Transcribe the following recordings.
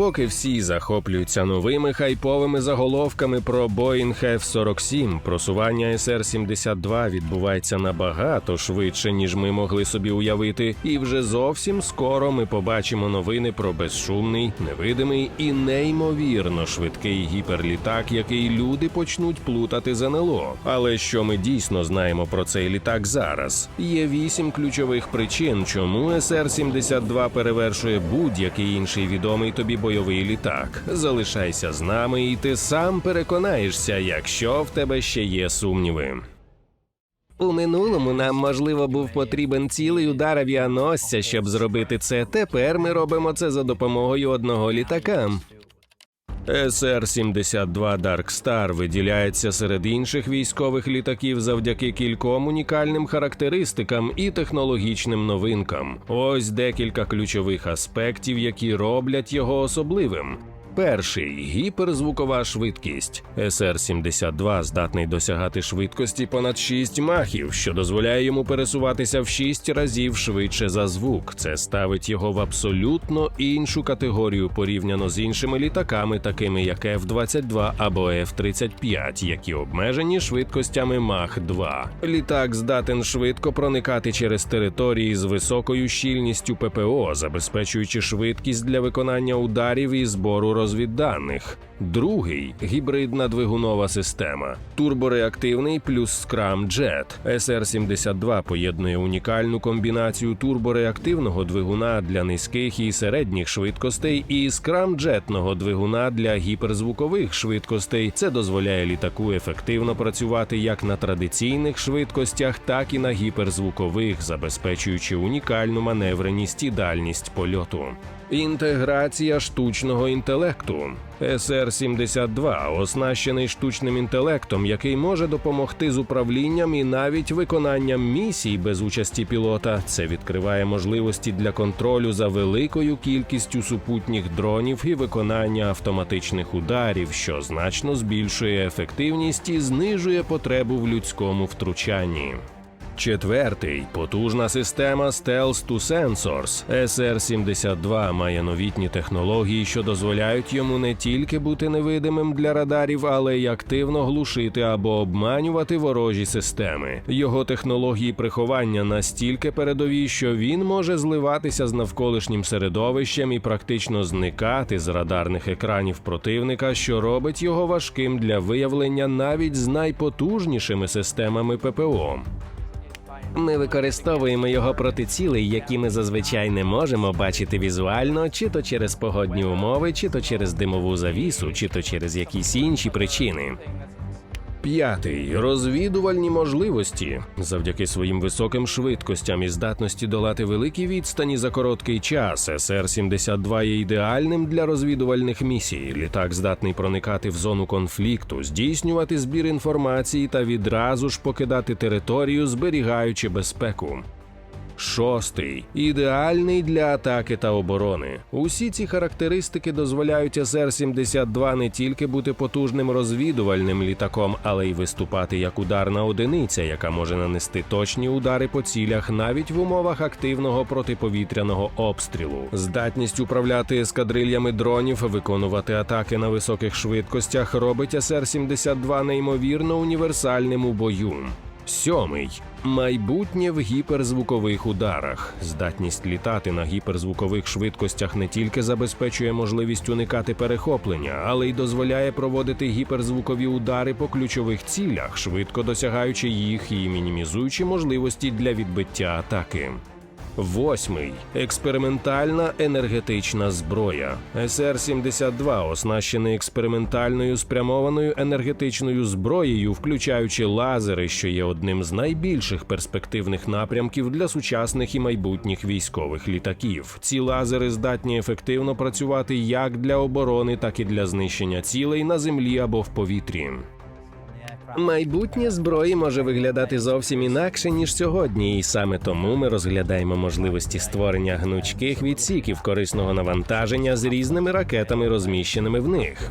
Поки всі захоплюються новими хайповими заголовками про Boeing F-47, просування SR-72 відбувається набагато швидше, ніж ми могли собі уявити, і вже зовсім скоро ми побачимо новини про безшумний, невидимий і неймовірно швидкий гіперлітак, який люди почнуть плутати з НЛО. Але що ми дійсно знаємо про цей літак зараз? Є вісім ключових причин, чому SR-72 перевершує будь-який інший відомий тобі бойовий літак. Залишайся з нами, і ти сам переконаєшся, якщо в тебе ще є сумніви. У минулому нам можливо був потрібен цілий удар авіаносця, щоб зробити це. Тепер ми робимо це за допомогою одного літака. СР-72 Dark Star виділяється серед інших військових літаків завдяки кільком унікальним характеристикам і технологічним новинкам. Ось декілька ключових аспектів, які роблять його особливим. Перший гіперзвукова швидкість. СР-72 здатний досягати швидкості понад 6 махів, що дозволяє йому пересуватися в 6 разів швидше за звук. Це ставить його в абсолютно іншу категорію порівняно з іншими літаками, такими як F-22 або F-35, які обмежені швидкостями Мах 2. Літак здатен швидко проникати через території з високою щільністю ППО, забезпечуючи швидкість для виконання ударів і збору розвідданих. Другий гібридна двигунова система, турбореактивний плюс Scramjet. SR-72 поєднує унікальну комбінацію турбореактивного двигуна для низьких і середніх швидкостей і скрамджетного двигуна для гіперзвукових швидкостей. Це дозволяє літаку ефективно працювати як на традиційних швидкостях, так і на гіперзвукових, забезпечуючи унікальну маневреність і дальність польоту. Інтеграція штучного інтелекту. СР-72 оснащений штучним інтелектом, який може допомогти з управлінням і навіть виконанням місій без участі пілота. Це відкриває можливості для контролю за великою кількістю супутніх дронів і виконання автоматичних ударів, що значно збільшує ефективність і знижує потребу в людському втручанні. Четвертий потужна система Stealth to Sensors. SR-72 має новітні технології, що дозволяють йому не тільки бути невидимим для радарів, але й активно глушити або обманювати ворожі системи. Його технології приховання настільки передові, що він може зливатися з навколишнім середовищем і практично зникати з радарних екранів противника, що робить його важким для виявлення навіть з найпотужнішими системами ППО. Ми використовуємо його проти цілей, які ми зазвичай не можемо бачити візуально, чи то через погодні умови, чи то через димову завісу, чи то через якісь інші причини. П'ятий розвідувальні можливості завдяки своїм високим швидкостям і здатності долати великі відстані за короткий час. СР-72 є ідеальним для розвідувальних місій. Літак здатний проникати в зону конфлікту, здійснювати збір інформації та відразу ж покидати територію, зберігаючи безпеку. Шостий ідеальний для атаки та оборони. Усі ці характеристики дозволяють СР-72 не тільки бути потужним розвідувальним літаком, але й виступати як ударна одиниця, яка може нанести точні удари по цілях навіть в умовах активного протиповітряного обстрілу. Здатність управляти ескадрильями дронів, виконувати атаки на високих швидкостях робить СР-72 неймовірно універсальним у бою. Сьомий майбутнє в гіперзвукових ударах. Здатність літати на гіперзвукових швидкостях не тільки забезпечує можливість уникати перехоплення, але й дозволяє проводити гіперзвукові удари по ключових цілях, швидко досягаючи їх і мінімізуючи можливості для відбиття атаки. Восьмий експериментальна енергетична зброя. СР-72 оснащений експериментальною спрямованою енергетичною зброєю, включаючи лазери, що є одним з найбільших перспективних напрямків для сучасних і майбутніх військових літаків. Ці лазери здатні ефективно працювати як для оборони, так і для знищення цілей на землі або в повітрі. Майбутнє зброї може виглядати зовсім інакше ніж сьогодні, і саме тому ми розглядаємо можливості створення гнучких відсіків корисного навантаження з різними ракетами, розміщеними в них.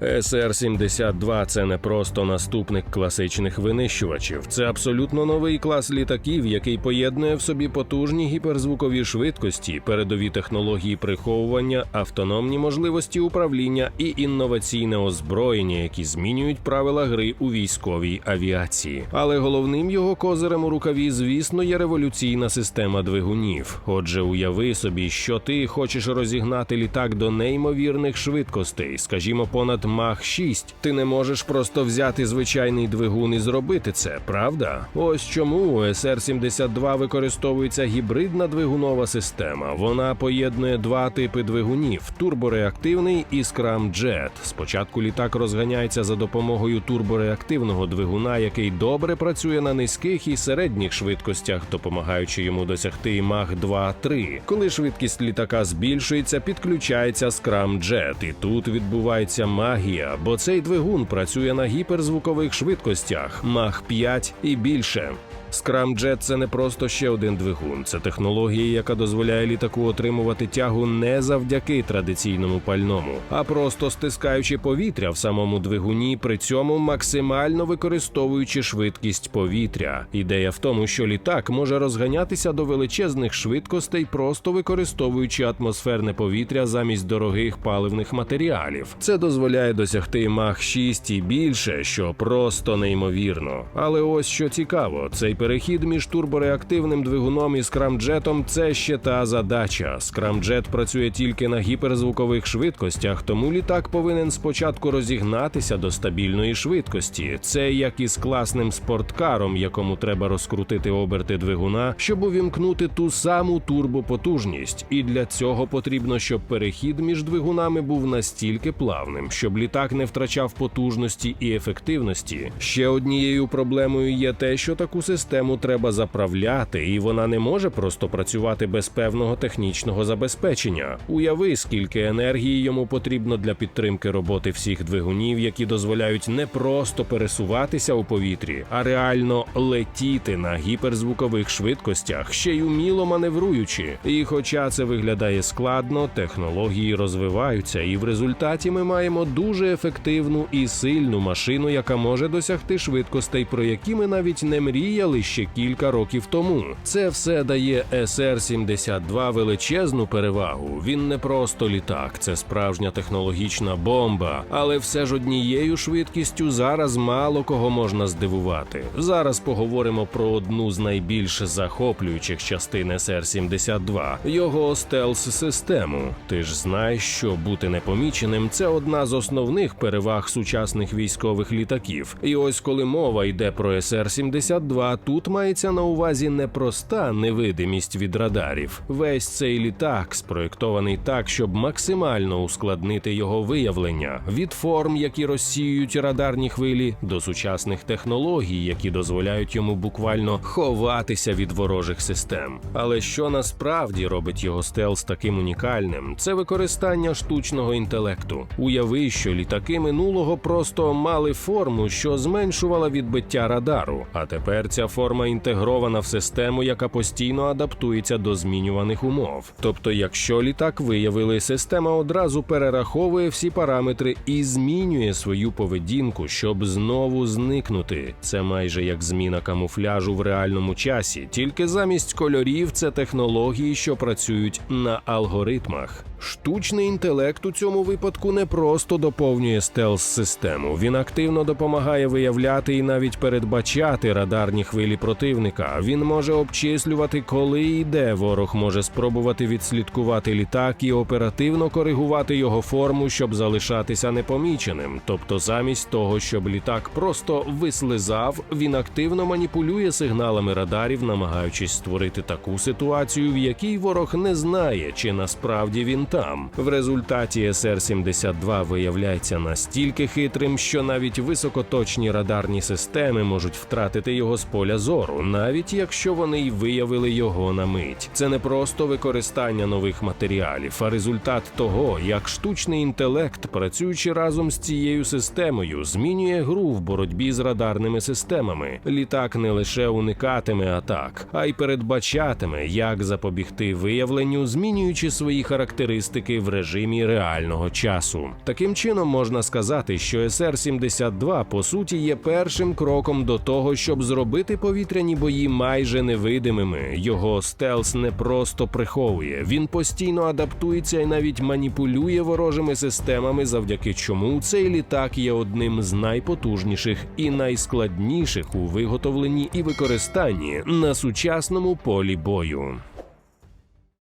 СР-72 – це не просто наступник класичних винищувачів. Це абсолютно новий клас літаків, який поєднує в собі потужні гіперзвукові швидкості, передові технології приховування, автономні можливості управління і інноваційне озброєння, які змінюють правила гри у військовій авіації. Але головним його козирем у рукаві, звісно, є революційна система двигунів. Отже, уяви собі, що ти хочеш розігнати літак до неймовірних швидкостей, скажімо, понад Мах 6. Ти не можеш просто взяти звичайний двигун і зробити це, правда? Ось чому у СР-72 використовується гібридна двигунова система. Вона поєднує два типи двигунів: турбореактивний і скрамджет. Спочатку літак розганяється за допомогою турбореактивного двигуна, який добре працює на низьких і середніх швидкостях, допомагаючи йому досягти Мах 2-3. Коли швидкість літака збільшується, підключається скрамджет, і тут відбувається магія, бо цей двигун працює на гіперзвукових швидкостях Мах 5 і більше. Скрамджет це не просто ще один двигун, це технологія, яка дозволяє літаку отримувати тягу не завдяки традиційному пальному, а просто стискаючи повітря в самому двигуні, при цьому максимально використовуючи швидкість повітря. Ідея в тому, що літак може розганятися до величезних швидкостей, просто використовуючи атмосферне повітря замість дорогих паливних матеріалів. Це дозволяє досягти Мах 6 і більше, що просто неймовірно. Але ось що цікаво, цей перехід між турбореактивним двигуном і скрамджетом це ще та задача. Скрамджет працює тільки на гіперзвукових швидкостях, тому літак повинен спочатку розігнатися до стабільної швидкості. Це як із класним спорткаром, якому треба розкрутити оберти двигуна, щоб увімкнути ту саму турбопотужність. І для цього потрібно, щоб перехід між двигунами був настільки плавним, щоб літак не втрачав потужності і ефективності. Ще однією проблемою є те, що таку систему треба заправляти, і вона не може просто працювати без певного технічного забезпечення. Уяви, скільки енергії йому потрібно для підтримки роботи всіх двигунів, які дозволяють не просто пересуватися у повітрі, а реально летіти на гіперзвукових швидкостях, ще й уміло маневруючи. І хоча це виглядає складно, технології розвиваються, і в результаті ми маємо дуже ефективну і сильну машину, яка може досягти швидкостей, про які ми навіть не мріяли ще кілька років тому. Це все дає СР-72 величезну перевагу. Він не просто літак, це справжня технологічна бомба, але все ж однією швидкістю зараз мало кого можна здивувати. Зараз поговоримо про одну з найбільш захоплюючих частин СР-72 – його стелс-систему. Ти ж знаєш, що бути непоміченим це одна з основних переваг сучасних військових літаків. І ось коли мова йде про СР-72, тут мається на увазі не проста невидимість від радарів. Весь цей літак спроєктований так, щоб максимально ускладнити його виявлення від форм, які розсіюють радарні хвилі, до сучасних технологій, які дозволяють йому буквально ховатися від ворожих систем. Але що насправді робить його стелс таким унікальним, це використання штучного інтелекту. Уяви, що літаки минулого просто мали форму, що зменшувала відбиття радару. А тепер ця форма інтегрована в систему, яка постійно адаптується до змінюваних умов. Тобто, якщо літак виявили, система одразу перераховує всі параметри і змінює свою поведінку, щоб знову зникнути. Це майже як зміна камуфляжу в реальному часі, тільки замість кольорів це технології, що працюють на алгоритмах. Штучний інтелект у цьому випадку не просто доповнює стелс-систему, він активно допомагає виявляти і навіть передбачати радарні хвилі противника. Він може обчислювати, коли і де ворог може спробувати відслідкувати літак і оперативно коригувати його форму, щоб залишатися непоміченим. Тобто, замість того, щоб літак просто вислизав, він активно маніпулює сигналами радарів, намагаючись створити таку ситуацію, в якій ворог не знає, чи насправді він там. В результаті СР-72 виявляється настільки хитрим, що навіть високоточні радарні системи можуть втратити його з поля зору, навіть якщо вони й виявили його на мить. Це не просто використання нових матеріалів, а результат того, як штучний інтелект, працюючи разом з цією системою, змінює гру в боротьбі з радарними системами. Літак не лише уникатиме атак, а й передбачатиме, як запобігти виявленню, змінюючи свої характеристики характеристики в режимі реального часу. Таким чином можна сказати, що СР-72 по суті є першим кроком до того, щоб зробити повітряні бої майже невидимими. Його стелс не просто приховує, він постійно адаптується і навіть маніпулює ворожими системами, завдяки чому цей літак є одним з найпотужніших і найскладніших у виготовленні і використанні на сучасному полі бою.